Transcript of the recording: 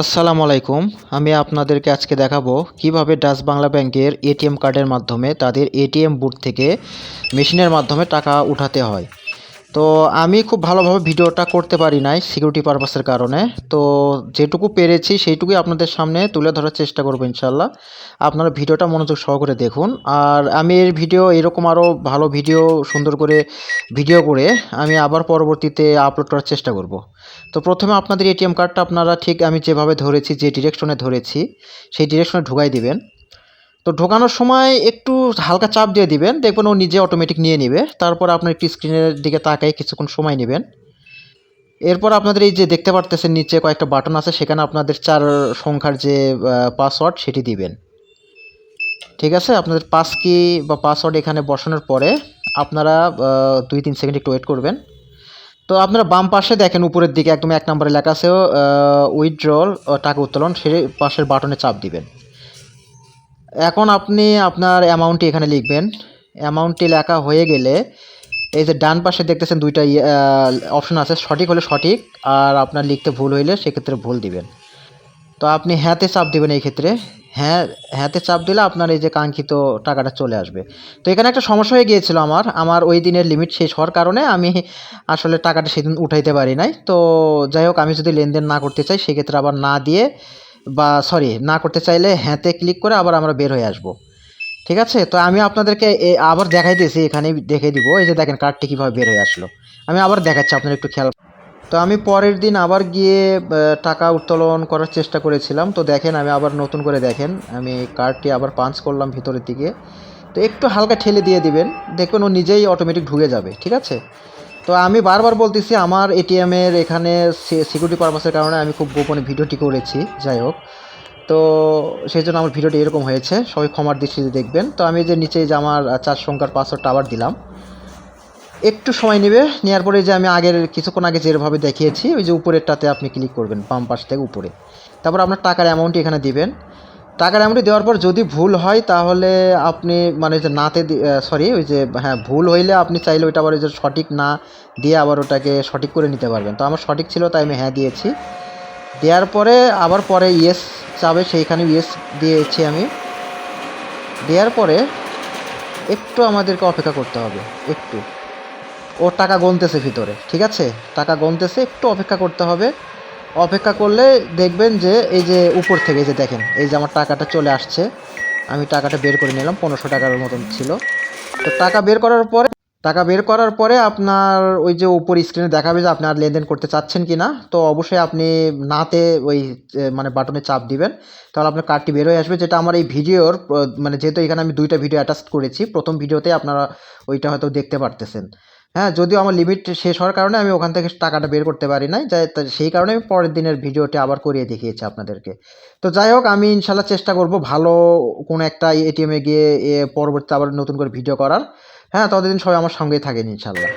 আসসালামু আলাইকুম। আমি আপনাদেরকে আজকে দেখাবো কীভাবে ডাচ বাংলা ব্যাংকের এটিএম কার্ডের মাধ্যমে তাদের এটিএম বুথ থেকে মেশিনের মাধ্যমে টাকা উঠাতে হয়। তো আমি খুব ভালোভাবে ভিডিওটা করতে পারি নাই সিকিউরিটি পারপাসের কারণে। তো যেটুকু পেরেছি সেইটুকুই আপনাদের সামনে তুলে ধরার চেষ্টা করব ইনশাল্লাহ আপনারা ভিডিওটা মনোযোগ সহকারে দেখুন। আর আমি এর ভিডিও এরকম আরও ভালো ভিডিও, সুন্দর করে ভিডিও করে আমি আবার পরবর্তীতে আপলোড করার চেষ্টা করব। তো প্রথমে আপনাদের এটিএম কার্ডটা আপনারা ঠিক আমি যেভাবে ধরেছি, যে ডিরেকশনে ধরেছি, সেই ডিরেকশনে ঢুকাই দিবেন। তো ঢোকানোর সময় একটু হালকা চাপ দিয়ে দিবেন। দেখবেন ও নিজে অটোমেটিক নিয়ে নেবে। তারপর আপনার একটু স্ক্রিনের দিকে তাকাই কিছুক্ষণ সময় নেবেন। এরপর আপনাদের এই যে দেখতে পারতেছেন নিচে কয়েকটা বাটন আছে, সেখানে আপনাদের চার সংখ্যার যে পাসওয়ার্ড সেটি দিবেন। ঠিক আছে? আপনাদের পাস কি বা পাসওয়ার্ড এখানে বসানোর পরে আপনারা দুই তিন সেকেন্ড একটু ওয়েট করবেন। তো আপনারা বাম পাশে দেখেন উপরের দিকে একদম এক নম্বরে লেখা আছে উইথড্রল টাকা উত্তোলন সেই পাশের বাটনে চাপ দিবেন। এখন আপনি আপনার অ্যামাউন্টটি এখানে লিখবেন। অ্যামাউন্টটি লেখা হয়ে গেলে এই যে ডান পাশে দেখতেছেন দুইটা অপশন আছে। সঠিক হলে সঠিক, আর আপনার লিখতে ভুল হইলে সেক্ষেত্রে ভুল দিবেন। তো আপনি হ্যাঁতে চাপ দিবেন এই ক্ষেত্রে। হ্যাঁ হ্যাঁতে চাপ দিলে আপনার এই যে কাঙ্ক্ষিত টাকাটা চলে আসবে। তো এখানে একটা সমস্যা হয়ে গিয়েছিল আমার। আমার ওই দিনের লিমিট শেষ হওয়ার কারণে আমি আসলে টাকাটা সেদিন উঠাইতে পারি নাই। তো যাই হোক, আমি যদি লেনদেন না করতে চাই, সেক্ষেত্রে আবার না দিয়ে বা সরি না করতে চাইলে হ্যাঁতে ক্লিক করে আবার আমরা বের হয়ে আসব। ঠিক আছে? তো আমি আপনাদেরকে আবার দিয়েছি এখানে দেখে দিব। এই যে দেখেন কার্ডটি কীভাবে বের হয়ে আসলো। আমি আবার দেখাচ্ছি, আপনারা একটু খেয়াল তো আমি পরের দিন আবার গিয়ে টাকা উত্তোলন করার চেষ্টা করেছিলাম। তো দেখেন, আমি আবার নতুন করে দেখেন, আমি কার্ডটি আবার পাঞ্চ করলাম ভিতরের দিকে। তো একটু হালকা ঠেলে দিয়ে দিবেন। দেখবেন ও নিজেই অটোমেটিক ঢুকে যাবে, ঠিক আছে? তো আমি বারবার বলতেছি, আমার এটিএমের এখানে সিকিউরিটি পারপাসের কারণে আমি খুব গোপনে ভিডিওটি করেছি, যাই হোক। তো সেই জন্য আমার ভিডিওটি এরকম হয়েছে, সবাই ক্ষমার দৃষ্টিতে দেখবেন। তো আমি যে নিচে যে আমার চার সংখ্যার পাসওয়ার্ডটা আবার দিলাম, একটু সময় নেবে নেওয়ার পরে যে আমি আগের কিছুক্ষণ আগে যেভাবে দেখিয়েছি, ওই যে উপরেরটাতে আপনি ক্লিক করবেন, বাম পাশ থেকে উপরে। তারপর আপনার টাকার অ্যামাউন্টটি এখানে দিবেন। টাকার অ্যামাউন্টটি দেওয়ার পর যদি ভুল হয়, তাহলে আপনি মানে যে নাতে সরি ওই যে হ্যাঁ ভুল হইলে আপনি চাইলে ওইটা আবার ওই যে সঠিক না দিয়ে আবার ওটাকে সঠিক করে নিতে পারবেন। তো আমার সঠিক ছিল, তাই আমি হ্যাঁ দিয়েছি। দেওয়ার পরে আবার পরে ইয়েস চাবে, সেইখানে ইয়েস দিয়েছি আমি। দেওয়ার পরে একটু আমাদেরকে অপেক্ষা করতে হবে, একটু। ও টাকা গনতেছে ভিতরে, ঠিক আছে? টাকা গনতেছে, একটু অপেক্ষা করতে হবে। অপেক্ষা করলে দেখবেন যে এই যে উপর থেকে যে দেখেন, এই যে আমার টাকাটা চলে আসছে। আমি টাকাটা বের করে নিলাম, পনেরোশো টাকার মতন ছিল। তো টাকা বের করার পরে, টাকা বের করার পরে আপনার ওই যে উপর স্ক্রিনে দেখাবে যে আপনি আর লেনদেন করতে চাচ্ছেন কি না তো অবশ্যই আপনি নাতে ওই মানে বাটনে চাপ দিবেন। তাহলে আপনার কার্ডটি বের হয়ে আসবে। যেটা আমার এই ভিডিওর মানে যেহেতু এখানে আমি দুইটা ভিডিও অ্যাটাচ করেছি, প্রথম ভিডিওতে আপনারা ওইটা হয়তো দেখতে পারতেছেন। হ্যাঁ যদিও আমার লিমিট শেষ হওয়ার কারণে আমি ওখান থেকে টাকাটা বের করতে পারি নাই, যাই সেই কারণে আমি পরের দিনের ভিডিওটি আবার করিয়ে দেখিয়েছি আপনাদেরকে। তো যাই হোক, আমি ইনশাল্লাহ চেষ্টা করব ভালো কোনো একটা এটিএমে গিয়ে পরবর্তী পরবর্তীতে আবার নতুন করে ভিডিও করার। হ্যাঁ ততদিন সবাই আমার সঙ্গেই থাকেন ইনশাল্লাহ